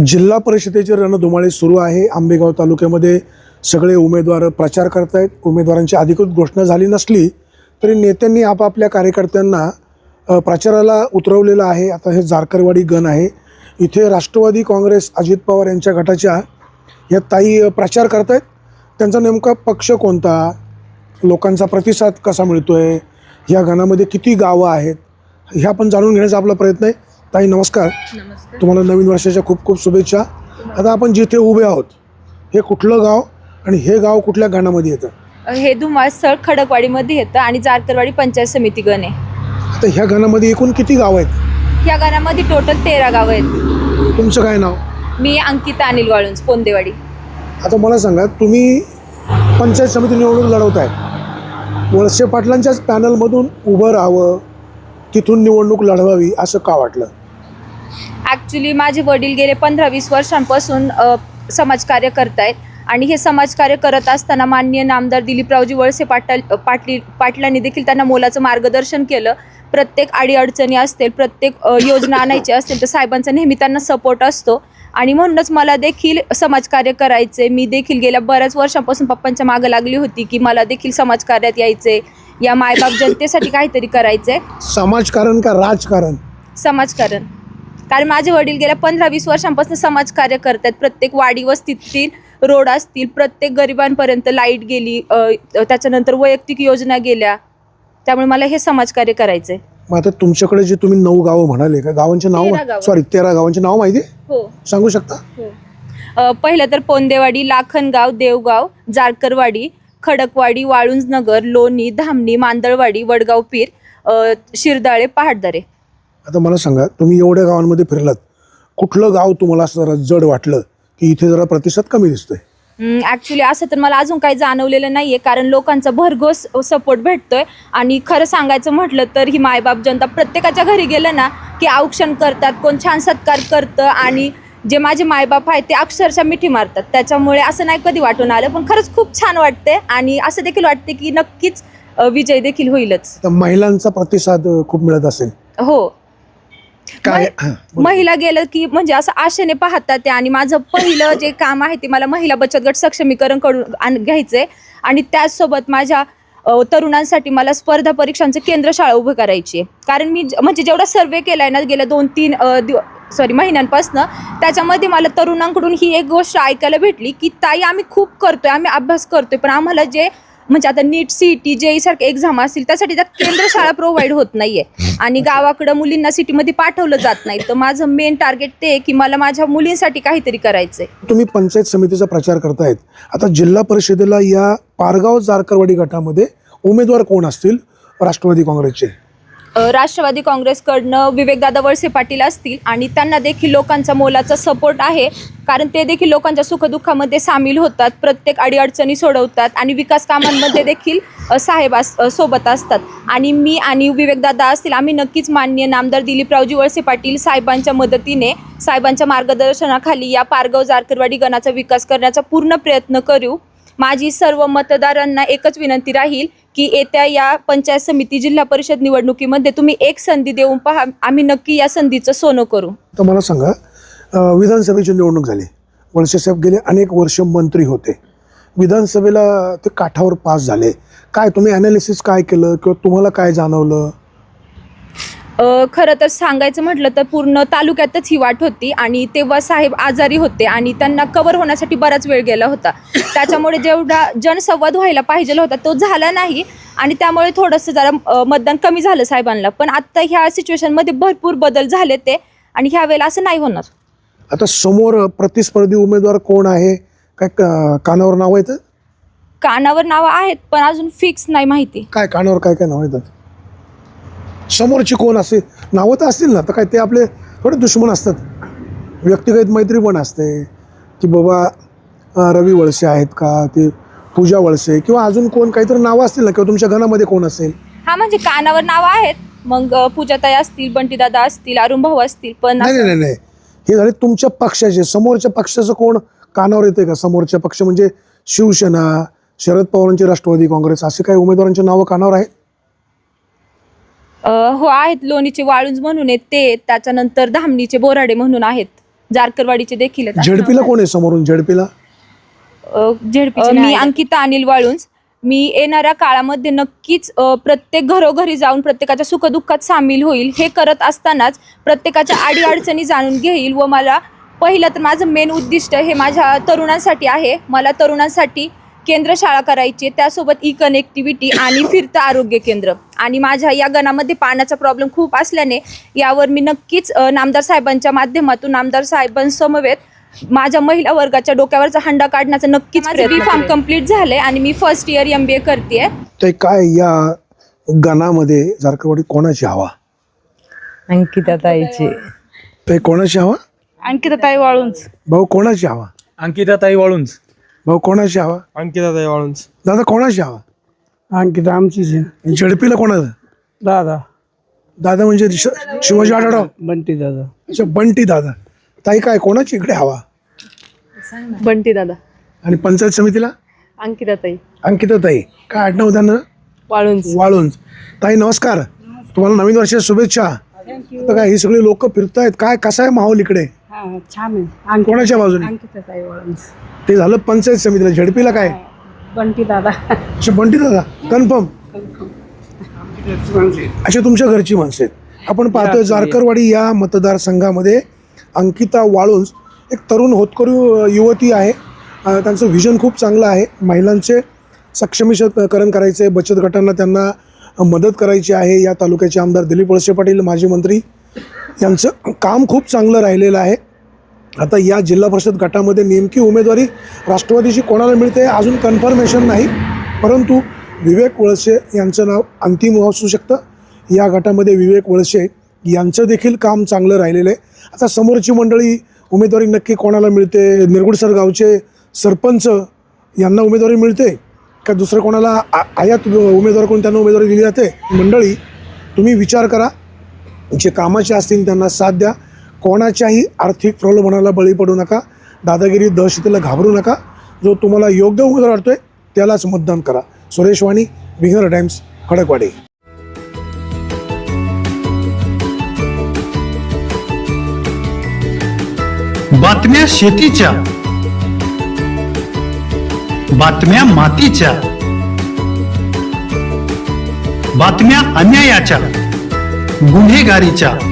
जिल्हा परिषदेची रणधुमाळी सुरू आहे. आंबेगाव तालुक्यामध्ये सगळे उमेदवार प्रचार करतायत. उमेदवारांची अधिकृत घोषणा झाली नसली तरी नेत्यांनी आपापल्या कार्यकर्त्यांना प्रचाराला उतरवलेलं आहे. आता हे जारकरवाडी गण आहे. इथे राष्ट्रवादी काँग्रेस अजित पवार यांच्या गटाच्या या ताई प्रचार प्रचार करतायत. त्यांचा नेमका पक्ष कोणता? लोकांचा प्रतिसाद कसा मिळतो आहे या गणामध्ये किती गावं आहेत? हे पण जाणून घेण्याचा आपला प्रयत्न आहे. ताई नमस्कार. नमस्कार. तुम्हाला नवीन वर्षाच्या खूप खूप शुभेच्छा. आता आपण जिथे उभे आहोत हे कुठलं गाव आणि हे गाव कुठल्या गाण्यामध्ये येतं? हे धुमाळ स्थळ खडकवाडीमध्ये येतं आणि जारकरवाडी पंचायत समिती गण आहे. आता ह्या गाण्यामध्ये एकूण किती गाव आहेत? या गाण्यामध्ये टोटल तेरा गावं आहेत. तुमचं काय नाव? मी अंकिता अनिल वाळुंज पोंदेवाडी. आता मला सांगा तुम्ही पंचायत समिती निवडणूक लढवताय. वळसे पाटलांच्याच पॅनलमधून उभं राहावं तिथून निवडणूक लढवावी असं का वाटलं? ॲक्च्युली माझे वडील गेले पंधरा वीस वर्षांपासून समाजकार्य करतायत. आणि हे समाजकार्य करत असताना माननीय नामदार दिलीपरावजी वळसे पाटील पाटील पाटलांनी देखील त्यांना मोलाचं मार्गदर्शन केलं. प्रत्येक अडीअडचणी असतील प्रत्येक योजना आणायची असतील तर साहेबांचा नेहमी त्यांना सपोर्ट असतो. आणि म्हणूनच मला देखील समाजकार्य करायचे मी देखील गेल्या बऱ्याच वर्षांपासून पप्पांच्या मागं लागली होती की मला देखील समाजकार्यात यायचे या मायबाप जनतेसाठी काहीतरी करायचे समाजकारण का राजकारण? समाजकारण. कारण माझे वडील गेल्या पंधरा वीस वर्षांपासून समाजकार्य करतात. प्रत्येक वाडी वस्तीतील रोड असतील प्रत्येक गरिबांपर्यंत लाइट गेली त्याच्यानंतर वैयक्तिक योजना गेल्या. त्यामुळे मला हे समाजकार्य करायचंय. मग आता तुमच्याकडे जे तुम्ही नऊ गावं म्हणाले का गावांचे नाव. सॉरी तेरा गावांचे नाव माहिती? हो. सांगू शकता? हो. पहिलं तर पोंदेवाडी लाखनगाव देवगाव जारकरवाडी खडकवाडी वाळुंजनगर लोणी धामणी मांदळवाडी वडगाव पीर शिरदाळे पहाडदरे आता मला सांगा तुम्ही एवढ्या गावांमध्ये फिरलात कुठलं गाव तुम्हाला असं जरा जड वाटलं की इथे जरा प्रतिसाद कमी दिसतोय? ॲक्च्युली असं तर मला अजून काही जाणवलेलं नाही आहे कारण लोकांचा भरघोस सपोर्ट भेटतोय. आणि खरं सांगायचं म्हटलं तर ही मायबाप जनता प्रत्येकाच्या घरी गेलं ना की औक्षण करतात कोण छान सत्कार करतं आणि जे माझे मायबाप आहेत ते अक्षरशः मिठी मारतात. त्याच्यामुळे असं नाही कधी वाटून आलं पण खरंच खूप छान वाटते आणि असं देखील वाटते की नक्कीच विजय देखील होईलच. तर महिलांचा प्रतिसाद खूप मिळत असेल. हो. काय? हां, बोला. महिला गेलं की म्हणजे असं आशेने पाहतात ते. आणि माझं पहिलं जे काम आहे ते मला महिला बचत गट सक्षमीकरणकडून आण- घ्यायचंय. आणि त्याचसोबत माझ्या अ, तरुणांसाठी मला स्पर्धा परीक्षांचं केंद्र शाळा उभं करायची आहे. कारण मी ज- म्हणजे जेवढा सर्वे केलाय ना गेल्या दोन तीन सॉरी महिन्यांपासनं त्याच्यामध्ये मला तरुणांकडून ही एक गोष्ट ऐकायला भेटली की ताई आम्ही खूप करतोय आम्ही अभ्यास करतोय पण आम्हाला जे म्हणजे आता नीट सी टी जे सारखे एक्झाम असतील त्यासाठी त्या केंद्र शाळा प्रोव्हाइड होत नाहीये. आणि गावाकडं मुलींना सिटीमध्ये पाठवलं जात नाही. तर माझं मेन टार्गेट ते आहे की मला माझ्या मुलींसाठी काहीतरी करायचंय. तुम्ही पंचायत समितीचा प्रचार करतायत. आता जिल्हा परिषदेला या पारगाव जारकरवाडी गटामध्ये उमेदवार कोण असतील? राष्ट्रवादी काँग्रेसचे. राष्ट्रवादी काँग्रेसकडनं विवेकदादा वळसे पाटील असतील आणि त्यांना देखील लोकांचा मोलाचा सपोर्ट आहे. कारण ते देखील लोकांच्या सुखदुःखामध्ये सामील होतात प्रत्येक अडीअडचणी सोडवतात आणि विकास कामांमध्ये देखील साहेब अस सोबत असतात. आणि मी आणि विवेकदादा असतील आम्ही नक्कीच मान्य नामदार दिलीपरावजी वळसे पाटील साहेबांच्या मदतीने साहेबांच्या मार्गदर्शनाखाली या पारगाव जारकरवाडी गणाचा विकास करण्याचा पूर्ण प्रयत्न करू. माझी सर्व मतदारांना एकच विनंती राहील की येत्या या पंचायत समिती जिल्हा परिषद निवडणुकीमध्ये तुम्ही एक संधी देऊन पहा. आम्ही नक्की या संधीचं सोनं करू. तर मला सांगा विधानसभेची निवडणूक झाली. वळसे साहेब गेले अनेक वर्ष मंत्री होते. विधानसभेला ते काठावर पास झाले. काय तुम्ही अनालिसिस काय केलं किंवा तुम्हाला काय जाणवलं? खरं तर सांगायचं म्हटलं तर पूर्ण तालुक्यातच ही वाट होती आणि तेव्हा साहेब आजारी होते आणि त्यांना कव्हर होण्यासाठी बराच वेळ गेला होता. त्याच्यामुळे जेवढा जनसंवाद व्हायला पाहिजे होता तो झाला नाही आणि त्यामुळे थोडंसं जरा मतदान कमी झालं साहेबांना. पण आत्ता ह्या सिच्युएशनमध्ये भरपूर बदल झाले ते आणि ह्या वेळेला असं नाही होणार. आता समोर प्रतिस्पर्धी उमेदवार कोण आहे? काय कानावर नाव येतं कानावर नावं आहेत पण अजून फिक्स नाही माहिती. काय कानावर काय काय नाव येतात समोरची कोण असे नावं तर असतील ना तर काय ते आपले थोडे दुश्मन असतात. व्यक्तिगत मैत्री पण असते की बाबा रवी वळसे आहेत का ते पूजा वळसे किंवा अजून कोण काहीतरी नावं असतील ना किंवा तुमच्या घरामध्ये कोण असेल. हा म्हणजे कानावर नावं आहेत. मग पूजाताई असतील बंटीदादा असतील अरुण भाऊ असतील पण नाही नाही नाही नाही. हे झाले तुमच्या पक्षाचे. समोरच्या पक्षाचं कोण कानावर येते का? समोरच्या पक्ष म्हणजे शिवसेना शरद पवारांची राष्ट्रवादी काँग्रेस असे काही उमेदवारांची नावं कानावर आहेत? हो आहेत लोणीचे वाळुंज म्हणून आहेत ते त्याच्यानंतर धामणीचे बोराडे म्हणून आहेत जारकरवाडीचे देखील आहेत. झेडपीला कोण आहे समोरून झेडपीला? अ, मी अंकिता अनिल वाळुंज. मी येणाऱ्या काळामध्ये नक्कीच अ, प्रत्येक घरोघरी जाऊन प्रत्येकाच्या सुखदुःखात सामील होईल. हे करत असतानाच प्रत्येकाच्या अडीअडचणी जाणून घेईल व मला पहिलं तर माझं मेन उद्दिष्ट हे माझ्या तरुणांसाठी आहे. मला तरुणांसाठी केंद्र शाळा करायची. त्यासोबत ई कनेक्टिव्हिटी आणि फिरतं आरोग्य केंद्र. आणि माझ्या या गणामध्ये पाण्याचा प्रॉब्लेम खूप असल्याने यावर मी नक्कीच नामदार साहेबांच्या माध्यमातून नामदार साहेबांसमवेत माझ्या महिला वर्गाच्या डोक्यावरचा हंडा काढण्याचा नक्कीच बी फार्म कंप्लीट झाले आणि मी first year M B A करते ते काय या गणामध्ये जारकरवाडी कोणाची हवा? अंकिता ताईची ते कोणाची हवा? अंकिता ताई वाळूंच भाऊ कोणाची हवा? अंकिता ताई वाळुंज. भाऊ कोणाची हवा? अंकिता ताई वाळुंज. दादा कोणाची हवा? अंकिता आमचीच आहे. झेडपीला कोणाचं? दादा. दादा म्हणजे श- शिवाजी आढळराव? बंटी दादा. अच्छा बंटी दादा. ताई काय कोणाची इकडे हवा? बंटी दादा. आणि पंचायत समितीला? अंकिता ताई अंकिता ताई काय आडनाव त्यांना? वाळूंच वाळूंज. ताई नमस्कार. तुम्हाला नवीन वर्षाच्या शुभेच्छा. आता काय ही सगळी लोक फिरतायत. काय कसा आहे माहोल इकडे? हा छान आहे. कोणाच्या बाजूने? अंकिता ताई वाळूंच ते झालं पंचायत समितीला. झेडपीला काय? बंटी दादा. अच्छा बंटी दादा. कन्फर्म? अशा तुमच्या घरची माणसं आहेत. आपण पाहतोय जारकरवाडी या मतदारसंघामध्ये अंकिता वाळुंज एक तरुण होतकरू युवती आहे. त्यांचं व्हिजन खूप चांगलं आहे. महिलांचे सक्षमीकरण करायचे बचत गटांना त्यांना मदत करायची आहे. या तालुक्याचे आमदार दिलीप वळसे पाटील माजी मंत्री यांचं काम खूप चांगलं राहिलेलं आहे. आता या जिल्हा परिषद गटामध्ये नेमकी उमेदवारी राष्ट्रवादीशी कोणाला मिळते अजून कन्फर्मेशन नाही. परंतु विवेक वळसे यांचं नाव अंतिम असू शकतं. या गटामध्ये विवेक वळसे यांचं देखील काम चांगलं राहिलेलं आहे. आता समोरची मंडळी उमेदवारी नक्की कोणाला मिळते निरगुडसर गावचे सरपंच यांना उमेदवारी मिळते का दुसरं कोणाला आ- आयात उमेदवार कोण त्यांना उमेदवारी दिली जाते? मंडळी तुम्ही विचार करा. जे कामाचे असतील त्यांना साथ द्या. कोणाच्याही आर्थिक प्रलोभनाला बळी पडू नका. दादागिरी दहशतीला घाबरू नका. जो तुम्हाला योग्य उमेदवार वाटतोय त्यालाच मतदान करा. सुरेश वाणी विघ्नर टाइम्स खडकवाडी. बातम्या शेतीच्या. बातम्या मातीच्या. बातम्या अन्यायाच्या. गुन्हेगारीच्या.